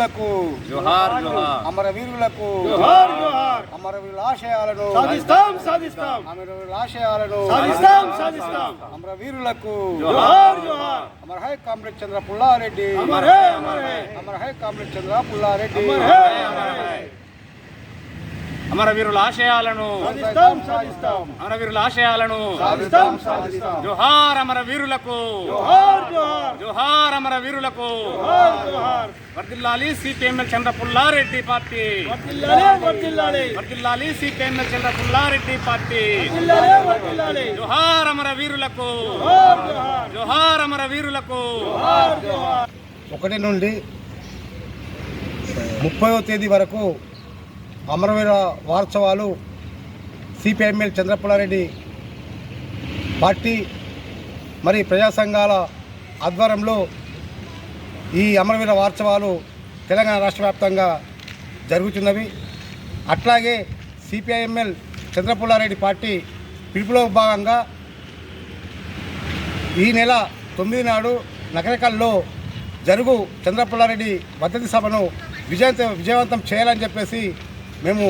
లకు జోహార్ జోహార్. అమరవీరులకు జోహార్ జోహార్. అమరవీరుల ఆశయాలను సాధిస్తాం సాధిస్తాం. అమరవీరుల ఆశయాలను సాధిస్తాం సాధిస్తాం. అమరవీరులకు జోహార్ జోహార్. అమర హై కామ్రేడ్ చంద్ర పుల్లారెడ్డి అమర్ హై అమర్ హై. అమర హై కామ్రేడ్ చంద్ర పుల్లారెడ్డి. అమర్ హై అమర్ హై. అమరవీరుల ఆశయాలను సాధిస్తాం సాధిస్తాం. అమరవీరుల ఆశయాలను సాధిస్తాం సాధిస్తాం. జోహార్ అమరవీరులకు జోహార్ అమరవీరులకు వర్దిల్లాలి సిపిఎంఎల్ చంద్ర పుల్లారెడ్డి పార్టీ. వర్దిల్లాలి సిపిఎంఎల్ చంద్ర పుల్లారెడ్డి పార్టీ జోహార్ అమరవీరులకు జోహార్ అమరవీరులకు ఒకటి నుండి ముప్పైవ తేదీ వరకు అమరవీర వారోత్సవాలు సిపిఎంఎల్ చంద్రపుల్లారెడ్డి పార్టీ మరి ప్రజా సంఘాల ఆధ్వర్యంలో ఈ అమరవీర వారోత్సవాలు తెలంగాణ రాష్ట్ర వ్యాప్తంగా జరుగుతున్నవి. అట్లాగే సిపిఐఎంఎల్ చంద్రపుల్లారెడ్డి పార్టీ పిలుపులో భాగంగా ఈ నెల తొమ్మిది నాడు నకరకల్లో జరుగు చంద్రపుల్లారెడ్డి వర్ధంతి సభను విజయవంత విజయవంతం చేయాలని చెప్పేసి మేము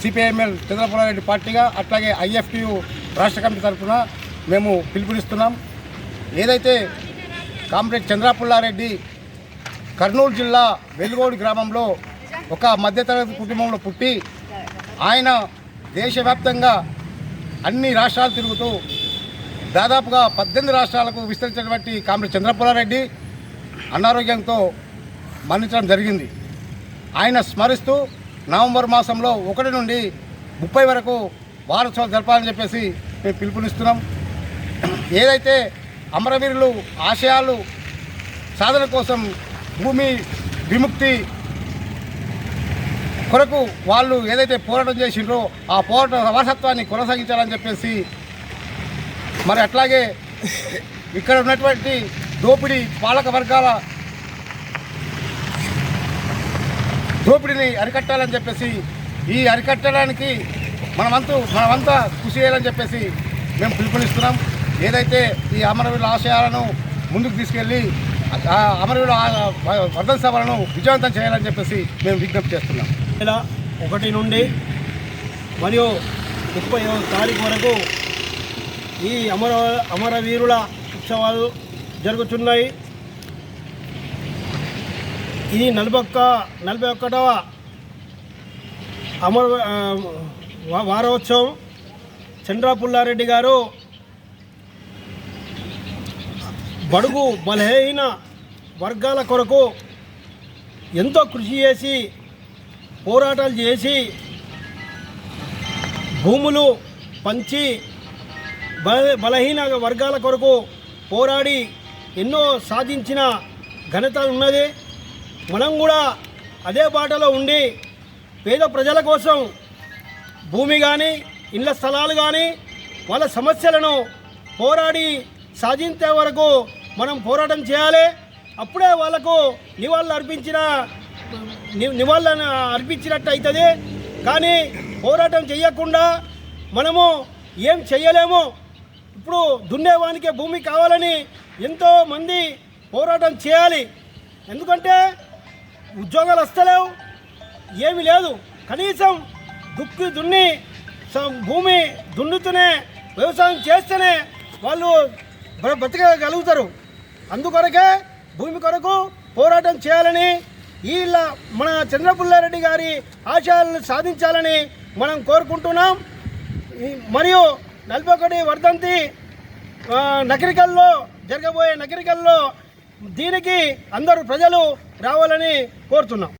సిపిఐఎంఎల్ చంద్రపుల్లారెడ్డి పార్టీగా అట్లాగే ఐఎఫ్టియు రాష్ట్ర కమిటీ తరఫున మేము పిలుపునిస్తున్నాం. ఏదైతే కామ్రేడ్ చంద్రపుల్లారెడ్డి కర్నూలు జిల్లా వెలుగోడు గ్రామంలో ఒక మధ్యతరగతి కుటుంబంలో పుట్టి ఆయన దేశవ్యాప్తంగా అన్ని రాష్ట్రాలు తిరుగుతూ దాదాపుగా పద్దెనిమిది రాష్ట్రాలకు విస్తరించినటువంటి కామ్రేడ్ చంద్రపుల్లారెడ్డి అనారోగ్యంతో మరణించడం జరిగింది. ఆయన స్మరిస్తూ నవంబర్ మాసంలో ఒకటి నుండి ముప్పై వరకు వారోత్సవాలు జరపాలని చెప్పేసి మేము పిలుపునిస్తున్నాం. ఏదైతే అమరవీరులు ఆశయాలు సాధన కోసం భూమి విముక్తి కొరకు వాళ్ళు ఏదైతే పోరాటం చేసిండ్రో ఆ పోరాట వారసత్వాన్ని కొనసాగించాలని చెప్పేసి మరి అట్లాగే ఇక్కడ ఉన్నటువంటి దోపిడీ పాలక వర్గాల దోపిడీని అరికట్టాలని చెప్పేసి ఈ అరికట్టడానికి మనమంతు మనమంతా కృషి చేయాలని చెప్పేసి మేము పిలుపునిస్తున్నాం. ఏదైతే ఈ అమరవీరుల ఆశయాలను ముందుకు తీసుకెళ్ళి అమరవీరుల వర్ధన సభలను విజయవంతం చేయాలని చెప్పేసి మేము విజ్ఞప్తి చేస్తున్నాం. ఇలా ఒకటి నుండి మరియు ముప్పై తారీఖు వరకు ఈ అమర అమరవీరుల ఉత్సవాలు జరుగుతున్నాయి. ఇది నలభై ఒక్క నలభై ఒక్కటవ అమర వారోత్సవం. చంద్ర పుల్లారెడ్డి గారు బడుగు బలహీన వర్గాల కొరకు ఎంతో కృషి చేసి పోరాటాలు చేసి భూములు పంచి బల బలహీన వర్గాల కొరకు పోరాడి ఎన్నో సాధించిన ఘనత ఉన్నది. మనం కూడా అదే బాటలో ఉండి పేద ప్రజల కోసం భూమి కానీ ఇళ్ళ స్థలాలు కానీ వాళ్ళ సమస్యలను పోరాడి సాధించే వరకు మనం పోరాటం చేయాలి. అప్పుడే వాళ్ళకు నివాళులు అర్పించిన ని- నివాళులను అర్పించినట్టు అవుతుంది కానీ పోరాటం చేయకుండా మనము ఏం చేయలేము ఇప్పుడు దున్నేవానికి భూమి కావాలని ఎంతో మంది పోరాటం చేయాలి. ఎందుకంటే ఉద్యోగాలు వస్తలేవు ఏమీ లేదు. కనీసం దుక్కి దున్ని భూమి దున్నుతూనే వ్యవసాయం చేస్తేనే వాళ్ళు బ్రతకగలుగుతారు. అందుకొరకే భూమి కొరకు పోరాటం చేయాలని వీళ్ళ మన చంద్రపుల్లారెడ్డి గారి ఆశయాలను సాధించాలని మనం కోరుకుంటున్నాం. మరియు నలభై ఒకటి వర్ధంతి నగరికల్లో జరగబోయే నగరికల్లో దీనికి అందరూ ప్రజలు రావాలని కోరుతున్నాం.